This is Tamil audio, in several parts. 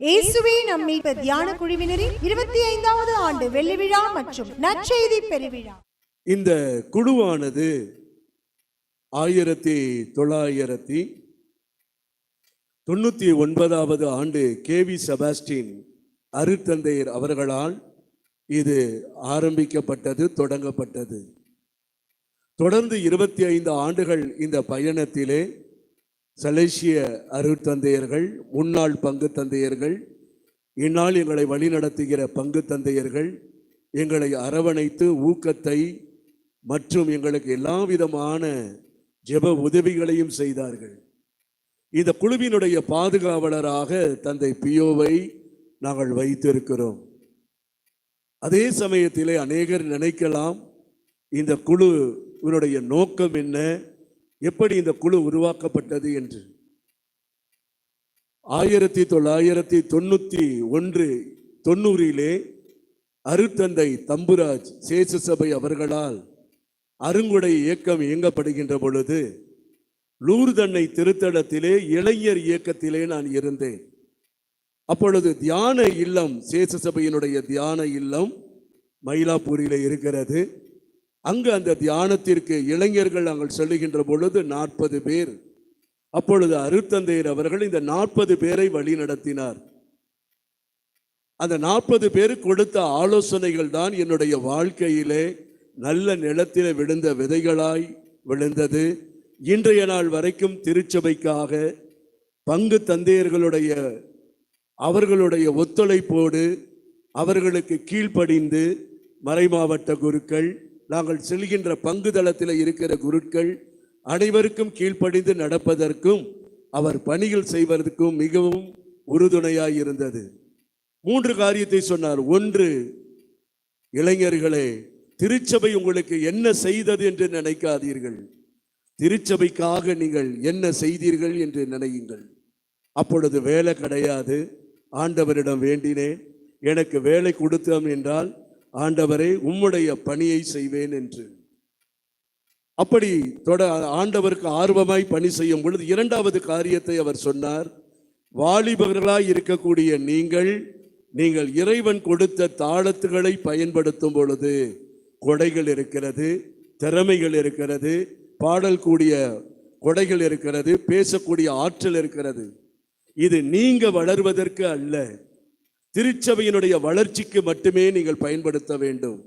இயேசுவே நம்மை தியான குழுவினரின் இருபத்தி ஐந்தாவது ஆண்டு வெள்ளி விழா மற்றும் நற்செய்தி பெருவிழா. இந்த குழுவானது ஆயிரத்தி தொள்ளாயிரத்தி தொண்ணூற்றி ஒன்பதாவது ஆண்டு கேவி செபாஸ்டின் அருத்தந்தையர் அவர்களால் இது ஆரம்பிக்கப்பட்டது தொடங்கப்பட்டது. தொடர்ந்து இருபத்தி ஐந்து ஆண்டுகள் இந்த பயணத்திலே சலேசிய அருட்தந்தையர்கள் முன்னாள் பங்கு தந்தையர்கள் இந்நாள் எங்களை வழிநடத்துகிற பங்கு தந்தையர்கள் எங்களை அரவணைத்து ஊக்கத்தை மற்றும் எங்களுக்கு எல்லா விதமான ஜெப உதவிகளையும் செய்தார்கள். இந்த குழுவினுடைய பாதுகாவலராக தந்தை பியோவை நாங்கள் வைத்திருக்கிறோம். அதே சமயத்திலே அநேகர் நினைக்கலாம் இந்த குழுவினுடைய நோக்கம் என்ன? எப்படி இந்த குழு உருவாக்கப்பட்டது என்று? ஆயிரத்தி தொள்ளாயிரத்தி தொண்ணூற்றி ஒன்று தொண்ணூறிலே அருத்தந்தை தம்புராஜ் சேசு சபை அவர்களால் அருங்குடை இயக்கம் இயங்கப்படுகின்ற பொழுது லூர்தன்னை திருத்தலத்திலே இளைஞர் இயக்கத்திலே நான் இருந்தேன். அப்பொழுது தியான இல்லம் சேச சபையினுடைய தியான இல்லம் மயிலாப்பூரிலே இருக்கிறது. அங்கு அந்த தியானத்திற்கு இளைஞர்கள் நாங்கள் செல்லுகின்ற பொழுது நாற்பது பேர். அப்பொழுது அருத்தந்தையர் அவர்கள் இந்த நாற்பது பேரை வழி நடத்தினார். அந்த நாற்பது பேர் கொடுத்த ஆலோசனைகள் தான் என்னுடைய வாழ்க்கையிலே நல்ல நிலத்திலே விழுந்த விதைகளாய் விழுந்தது. இன்றைய நாள் வரைக்கும் திருச்சபைக்காக பங்கு தந்தையர்களுடைய அவர்களுடைய ஒத்துழைப்போடு அவர்களுக்கு கீழ்ப்படிந்து மறைமாவட்ட குருக்கள் நாங்கள் செல்கின்ற பங்கு தளத்தில் இருக்கிற குருக்கள் அனைவருக்கும் கீழ்ப்படிந்து நடப்பதற்கும் அவர் பணிகள் செய்வதற்கும் மிகவும் உறுதுணையாக இருந்தது. மூன்று காரியத்தை சொன்னார். ஒன்று இளைஞர்களே திருச்சபை உங்களுக்கு என்ன செய்தது என்று நினைக்காதீர்கள். திருச்சபைக்காக நீங்கள் என்ன செய்தீர்கள் என்று நினையுங்கள். அப்பொழுது வேலை கிடையாது. ஆண்டவரிடம் வேண்டினேன். எனக்கு வேலை கொடுத்தோம் என்றால் ஆண்டவரே உம்முடைய பணியை செய்வேன் என்று. அப்படி தொட ஆண்டவருக்கு ஆர்வமாய் பணி செய்யும் பொழுது இரண்டாவது காரியத்தை அவர் சொன்னார். வாலிபர்களாய் இருக்கக்கூடிய நீங்கள் நீங்கள் இறைவன் கொடுத்த தாளத்துகளை பயன்படுத்தும் பொழுது கொடைகள் இருக்கிறது திறமைகள் இருக்கிறது பாடல் கூடிய கொடைகள் இருக்கிறது பேசக்கூடிய ஆற்றல் இருக்கிறது. இது நீங்க வளர்வதற்கு அல்ல. திருச்சபையினுடைய வளர்ச்சிக்கு மட்டுமே நீங்கள் பயன்படுத்த வேண்டும்.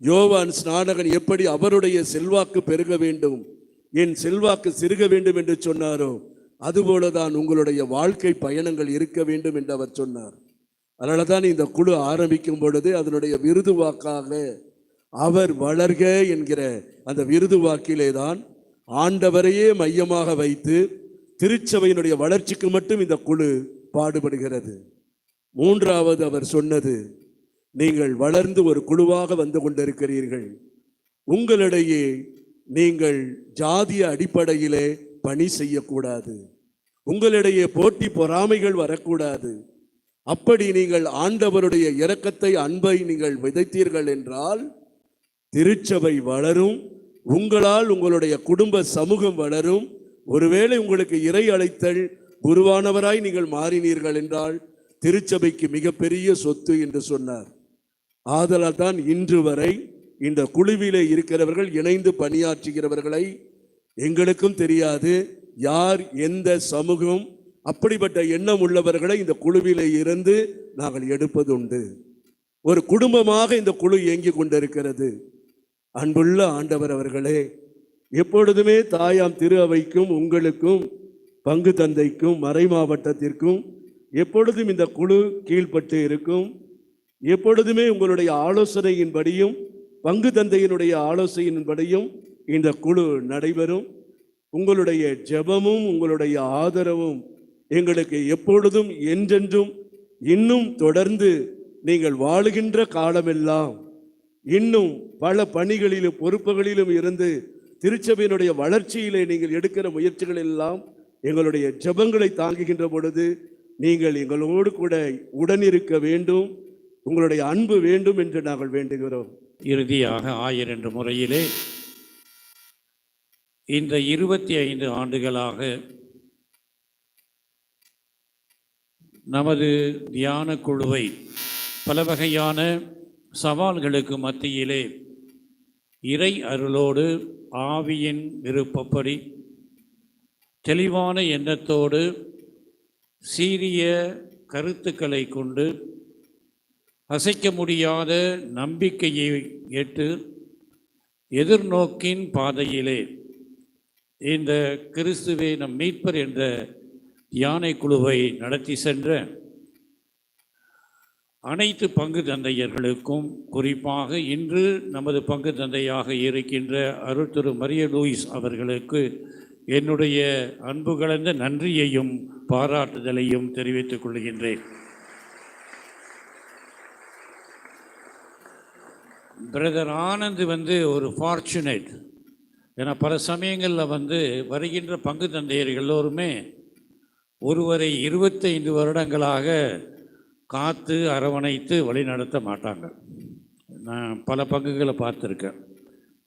யோவான் ஸ்நானகன் எப்படி அவருடைய செல்வாக்கு பெருக வேண்டும்? என் செல்வாக்கு சிறுக வேண்டும் என்று சொன்னாரோ? அதுபோலதான் உங்களுடைய வாழ்க்கை பயணங்கள் இருக்க வேண்டும் என்று அவர் சொன்னார். அதனால தான் இந்த குழு ஆரம்பிக்கும் பொழுது அதனுடைய விருது வாக்காக அவர் வளர்க என்கிற அந்த விருது வாக்கிலே தான் ஆண்டவரையே மையமாக வைத்து திருச்சபையினுடைய வளர்ச்சிக்கு மட்டும் இந்த குழு பாடுபடுகிறது. மூன்றாவது அவர் சொன்னது நீங்கள் வளர்ந்து ஒரு குழுவாக வந்து கொண்டிருக்கிறீர்கள். உங்களிடையே நீங்கள் ஜாதிய அடிப்படையிலே பணி செய்யக்கூடாது. உங்களிடையே போட்டி பொறாமைகள் வரக்கூடாது. அப்படி நீங்கள் ஆண்டவருடைய இரக்கத்தை அன்பை நீங்கள் விதைத்தீர்கள் என்றால் திருச்சபை வளரும் உங்களால் உங்களுடைய குடும்ப சமூகம் வளரும். ஒருவேளை உங்களுக்கு இறை அழைத்தல் குருவானவராய் நீங்கள் மாறினீர்கள் என்றால் திருச்சபைக்கு மிகப்பெரிய சொத்து என்று சொன்னார். ஆதலால் தான் இன்று வரை இந்த குழுவிலே இருக்கிறவர்கள் இணைந்து பணியாற்றுகிறவர்களை எங்களுக்கும் தெரியாது. யார் எந்த சமூகம் அப்படிப்பட்ட எண்ணம் உள்ளவர்களை இந்த குழுவிலே இருந்து நாங்கள் எடுப்பது உண்டு ஒரு குடும்பமாக இந்த குழு இயங்கி கொண்டிருக்கிறது. அன்புள்ள ஆண்டவர் அவர்களே எப்பொழுதுமே தாயாம் திரு அவைக்கும் உங்களுக்கும் பங்கு தந்தைக்கும் மறை மாவட்டத்திற்கும் எப்பொழுதும் இந்த குழு கீழ்ப்பட்டு இருக்கும். எப்பொழுதுமே உங்களுடைய ஆலோசனையின்படியும் பங்கு தந்தையினுடைய ஆலோசனையின்படியும் இந்த குழு நடைபெறும். உங்களுடைய ஜெபமும் உங்களுடைய ஆதரவும் எங்களுக்கு எப்பொழுதும் என்றென்றும் இன்னும் தொடர்ந்து நீங்கள் வாழுகின்ற காலமெல்லாம் இன்னும் பல பணிகளிலும் பொறுப்புகளிலும் இருந்து திருச்சபையினுடைய வளர்ச்சியிலே நீங்கள் எடுக்கிற முயற்சிகள் எல்லாம் எங்களுடைய ஜெபங்களை தாங்குகின்ற பொழுது நீங்கள் எங்களோடு கூட உடனிருக்க வேண்டும். உங்களுடைய அன்பு வேண்டும் என்று நாங்கள் வேண்டுகிறோம். இறுதியாக ஆயர் என்ற முறையிலே இந்த இருபத்தி ஐந்து ஆண்டுகளாக நமது தியான குழுவை பல வகையான சவால்களுக்கு மத்தியிலே இறை அருளோடு ஆவியின் விருப்பப்படி தெளிவான எண்ணத்தோடு சீரிய கருத்துக்களை கொண்டு அசைக்க முடியாத நம்பிக்கையை ஏற்று எதிர்நோக்கின் பாதையிலே இந்த கிறிஸ்துவே நம் மீட்பர் என்ற யானை குழுவை நடத்தி சென்ற அனைத்து பங்கு தந்தையர்களுக்கும் குறிப்பாக இன்று நமது பங்கு தந்தையாக இருக்கின்ற அருள் திரு மரிய லூயிஸ் அவர்களுக்கு என்னுடைய அன்பு கலந்த நன்றியையும் பாராட்டுதலையும் தெரிவித்துக் கொள்கின்றேன். பிரதர் ஆனந்த் வந்து ஒரு ஃபார்ச்சுனேட் ஏன்னா பல சமயங்களில் வந்து வருகின்ற பங்கு தந்தையர் எல்லோருமே ஒருவரை இருபத்தைந்து வருடங்களாக காத்து அரவணைத்து வழிநடத்த மாட்டாங்க. நான் பல பங்குகளை பார்த்துருக்கேன்.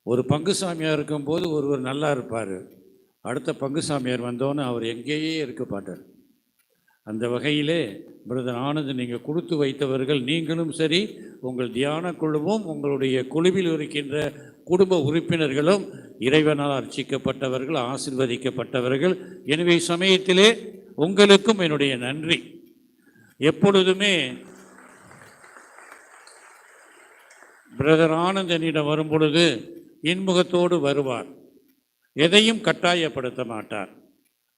ஒரு பங்கு சாமியாக இருக்கும்போது ஒருவர் நல்லா இருப்பார். அடுத்த பங்கு சாமியார் வந்தோன்னே அவர் எங்கேயே இருக்க மாட்டார். அந்த வகையிலே பிரதர் ஆனந்த் நீங்கள் கொடுத்து வைத்தவர்கள் நீங்களும் சரி உங்கள் தியான குழுவும் உங்களுடைய குழுவில் இருக்கின்ற குடும்ப உறுப்பினர்களும் இறைவனால் அர்ச்சிக்கப்பட்டவர்கள் ஆசிர்வதிக்கப்பட்டவர்கள். எனவே சமயத்திலே உங்களுக்கும் என்னுடைய நன்றி. எப்பொழுதுமே பிரதர் ஆனந்தனிடம் வரும் பொழுது இன்முகத்தோடு வருவார். எதையும் கட்டாயப்படுத்த மாட்டார்.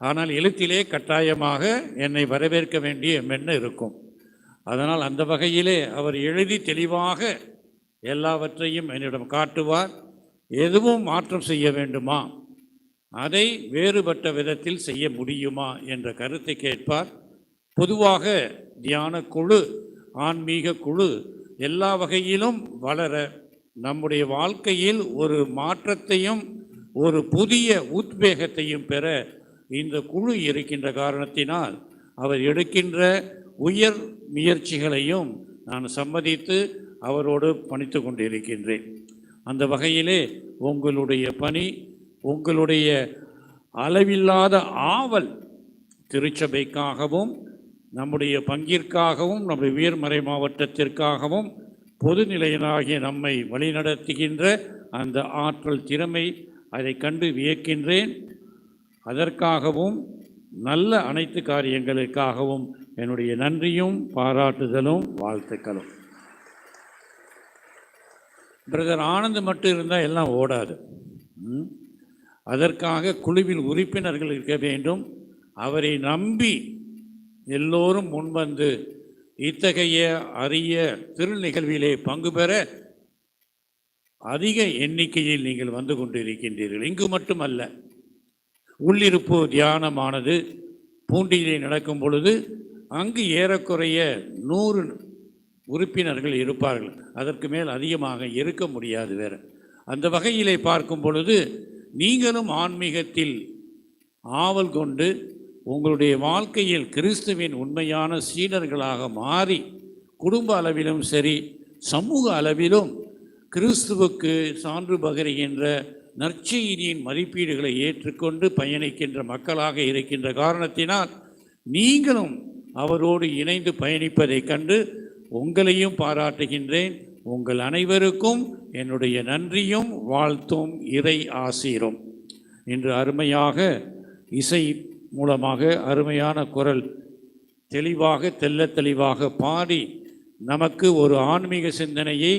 ஆனால் எழுத்திலே கட்டாயமாக என்னை வரவேற்க வேண்டிய மென்ன இருக்கும். அதனால் அந்த வகையிலே அவர் எழுதி தெளிவாக எல்லாவற்றையும் என்னிடம் காட்டுவார். எதுவும் மாற்றம் செய்ய வேண்டுமா? அதை வேறுபட்ட விதத்தில் செய்ய முடியுமா என்ற கருத்தை கேட்பார். பொதுவாக தியான குழு ஆன்மீக குழு எல்லா வகையிலும் வளர நம்முடைய வாழ்க்கையில் ஒரு மாற்றத்தையும் ஒரு புதிய உத்வேகத்தையும் பெற இந்த குழு இருக்கின்ற காரணத்தினால் அவர் எடுக்கின்ற உயர் முயற்சிகளையும் நான் சம்மதித்து அவரோடு பணித்து கொண்டிருக்கின்றேன். அந்த வகையிலே உங்களுடைய பணி உங்களுடைய அளவில்லாத ஆவல் திருச்சபைக்காகவும் நம்முடைய பங்கிற்காகவும் நம்முடைய உயர்மறை மாவட்டத்திற்காகவும் பொதுநிலையனாகிய நம்மை வழிநடத்துகின்ற அந்த ஆற்றல் திறமை அதை கண்டு வியக்கின்றேன். அதற்காகவும் நல்ல அனைத்து காரியங்களுக்காகவும் என்னுடைய நன்றியும் பாராட்டுதலும் வாழ்த்துக்களும். பிரதர் ஆனந்த் மட்டும் இருந்தால் எல்லாம் ஓடாது. ம்? அதற்காக குழுவில் உறுப்பினர்கள் இருக்க வேண்டும். அவரை நம்பி எல்லோரும் முன்வந்து இத்தகைய அரிய திருநிகழ்விலே பங்கு பெற அதிக எண்ணிக்கையில் நீங்கள் வந்து கொண்டிருக்கின்றீர்கள். இங்கு மட்டுமல்ல உள்ளிருப்பு தியானமானது பூண்டியிலே நடக்கும் பொழுது அங்கு ஏறக்குறைய நூறு உறுப்பினர்கள் இருப்பார்கள். அதற்கு மேல் அதிகமாக இருக்க முடியாது வேறு. அந்த வகையிலே பார்க்கும் பொழுது நீங்களும் ஆன்மீகத்தில் ஆவல் கொண்டு உங்களுடைய வாழ்க்கையில் கிறிஸ்துவின் உண்மையான சீடர்களாக மாறி குடும்ப அளவிலும் சரி சமூக அளவிலும் கிறிஸ்துவுக்கு சான்று பகருகின்ற நற்செய்தியின் மதிப்பீடுகளை ஏற்றுக்கொண்டு பயணிக்கின்ற மக்களாக இருக்கின்ற காரணத்தினால் நீங்களும் அவரோடு இணைந்து பயணிப்பதைக் கண்டு உங்களையும் பாராட்டுகின்றேன். உங்கள் அனைவருக்கும் என்னுடைய நன்றியும் வாழ்த்தும் இறை ஆசீரும். இன்று அருமையாக இசை மூலமாக அருமையான குரல் தெளிவாக தெல்ல தெளிவாக பாடி நமக்கு ஒரு ஆன்மீக சிந்தனையை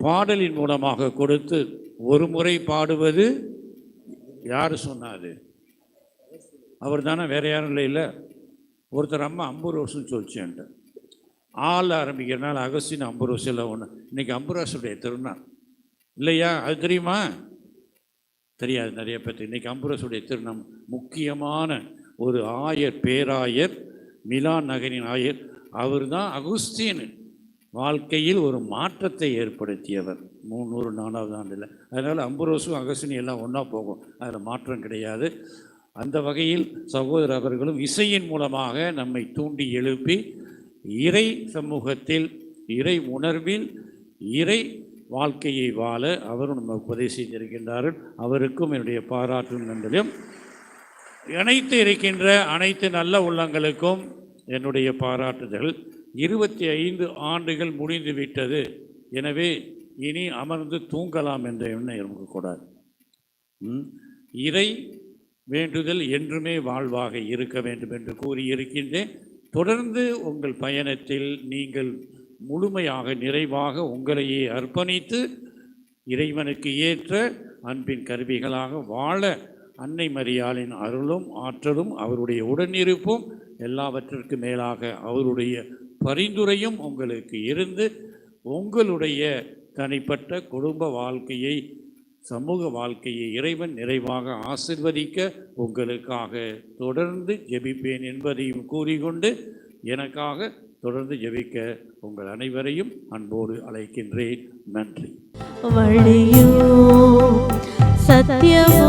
பாடலின் மூலமாக கொடுத்து ஒரு முறை பாடுவது யார் சொன்னாது அவர் தானே வேற யாரும் இல்லை இல்லை. ஒருத்தர் அம்மா அம்புரோஸ்னு சொல்லிச்சேன்ட்டு. ஆள் ஆரம்பிக்கிறனால அகஸ்டின் அம்புரோஸ் இல்லை ஒன்று இன்னைக்கு அம்புராசுடைய திருநாள். இல்லையா? அது தெரியுமா? தெரியாது நிறைய பேர்த்து இன்றைக்கி அம்புரோஸுடைய திருநாள். முக்கியமான ஒரு ஆயர் பேராயர் மிலான் நகரின் ஆயர். அவர் தான் அகஸ்தீனு வாழ்க்கையில் ஒரு மாற்றத்தை ஏற்படுத்தியவர். முந்நூறு நாலாவது ஆண்டில். அதனால் அம்புரோஸும் அகசினி எல்லாம் ஒன்றா போகும். அதில் மாற்றம் கிடையாது. அந்த வகையில் சகோதரர் அவர்களும் இசையின் மூலமாக நம்மை தூண்டி எழுப்பி இறை சமூகத்தில் இறை உணர்வில் இறை வாழ்க்கையை வாழ அவரும் நமக்கு உதவி செய்திருக்கின்றார்கள் அவருக்கும் என்னுடைய பாராட்டும் நன்றியும். இணைத்து இருக்கின்ற அனைத்து நல்ல உள்ளங்களுக்கும் என்னுடைய பாராட்டுதல். இருபத்தி ஐந்து ஆண்டுகள் முடிந்துவிட்டது. எனவே இனி அமர்ந்து தூங்கலாம் என்ற எண்ணம் இருக்கக்கூடாது. ம்? இறை வேண்டுதல் என்றுமே வாழ்வாக இருக்க வேண்டும் என்று கூறியிருக்கின்றேன். தொடர்ந்து உங்கள் பயணத்தில் நீங்கள் முழுமையாக நிறைவாக உங்களையே அர்ப்பணித்து இறைவனுக்கு ஏற்ற அன்பின் கருவிகளாக வாழ அன்னை மரியாளின் அருளும் ஆற்றலும் அவருடைய உடனிருப்பும் எல்லாவற்றிற்கு மேலாக அவருடைய பரிந்துரையும் உங்களுக்கு இருந்து உங்களுடைய தனிப்பட்ட குடும்ப வாழ்க்கையை சமூக வாழ்க்கையை இறைவன் நிறைவாக ஆசிர்வதிக்க உங்களுக்காக தொடர்ந்து ஜெபிப்பேன் என்பதையும் கூறிக்கொண்டு எனக்காக தொடர்ந்து ஜெபிக்க உங்கள் அனைவரையும் அன்போடு அழைக்கின்றேன். நன்றி. வழியோ சத்தியமோ